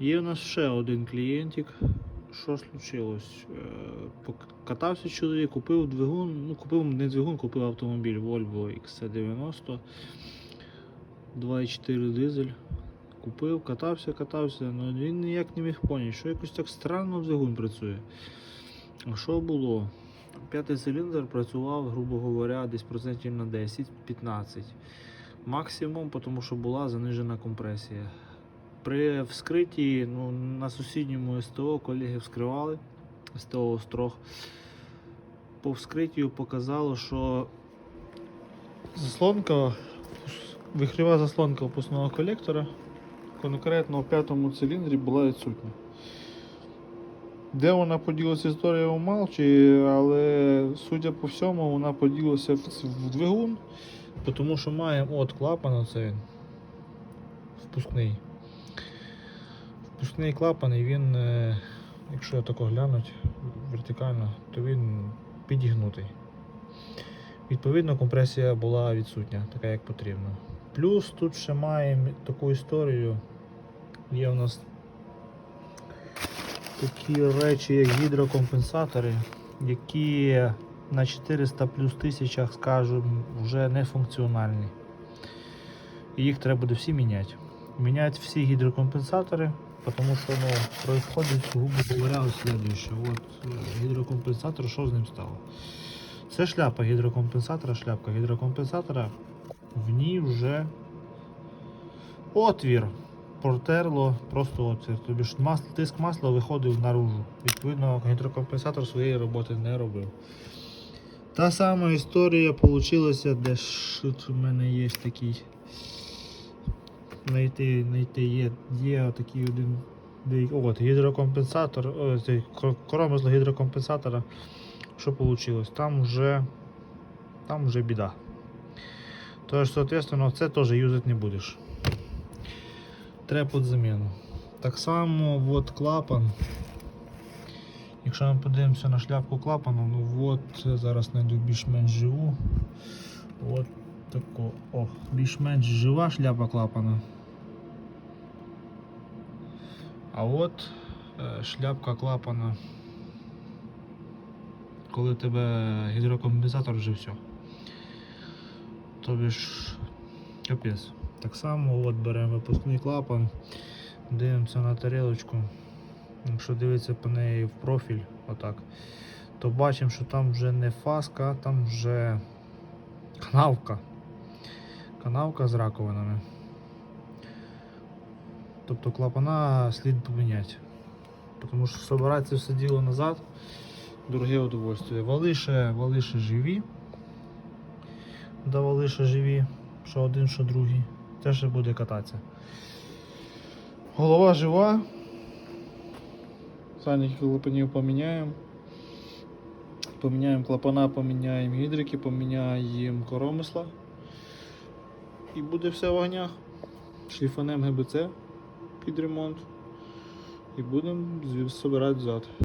Є у нас ще один клієнтик. Що случилось? Е, Катався чоловік, купив двигун, ну купив не двигун, купив автомобіль Volvo XC90 2.4 дизель. Купив, катався, катався, але він ніяк не міг поняти, що якось так странно двигун працює. А що було? П'ятий циліндр працював, грубо говоря, десь процентів на 10-15. Максимум, тому що була занижена компресія. При вскритті ну, на сусідньому СТО колеги вскривали СТО Острог. По вскриттю показало, що заслонка, вихрєва заслонка опускного колектора конкретно у п'ятому циліндрі була відсутня. Де вона поділася історія умалчує, але судя по всьому, вона поділася в, в двигун, тому що маємо от клапан, це він впускний. Впускний клапан, і він, е, якщо тако глянуть вертикально, то він підігнутий. Відповідно, компресія була відсутня, така як потрібно. Плюс тут ще маємо таку історію. Є у нас такі речі, як гідрокомпенсатори, які на 400 плюс тисячах, скажімо, вже не функціональні. І їх треба буде всі міняти. Міняти всі гідрокомпенсатори, тому що ну, происходить, грубо говоря, ось слідуюче. От е, гідрокомпенсатор, що з ним стало? Це шляпа гідрокомпенсатора, шляпка гідрокомпенсатора. В ній вже отвір протерло, просто отвір. Тобі ж масло, тиск масла виходив наружу. Відповідно, гідрокомпенсатор своєї роботи не робив. Та сама історія вийшла, де ж у мене є такий. Знайти, знайти є, є такий один. От, гідрокомпенсатор, о, коромисло гідрокомпенсатора. Що вийшло? Там вже, там вже біда. Тож, соответственно, це теж юзати не будеш. Треба під заміну. Так само от клапан. Якщо ми подивимося на шляпку клапану, ну от зараз знайду більш-менш живу. От тако. О, більш-менш жива шляпа клапана. А от е, шляпка клапана. Коли в тебе гідрокомпенсатор вже все. Тобі ж капець. Так само от беремо випускний клапан, дивимося на тарілочку. Якщо дивитися по неї в профіль, отак, то бачимо, що там вже не фаска, там вже канавка. Канавка з раковинами. Тобто клапана слід поміняти. Тому що собирати все діло назад дороге удовольствие. Вали ще, вали ще живі. Да вали ще живі, що один, що другий. Ще буде кататися. Голова жива. Санік клапанів поміняємо. Поміняємо клапана, поміняємо гідрики, поміняємо коромисла. І буде все в огнях. Шліфанем ГБЦ під ремонт. І будемо збирати взад.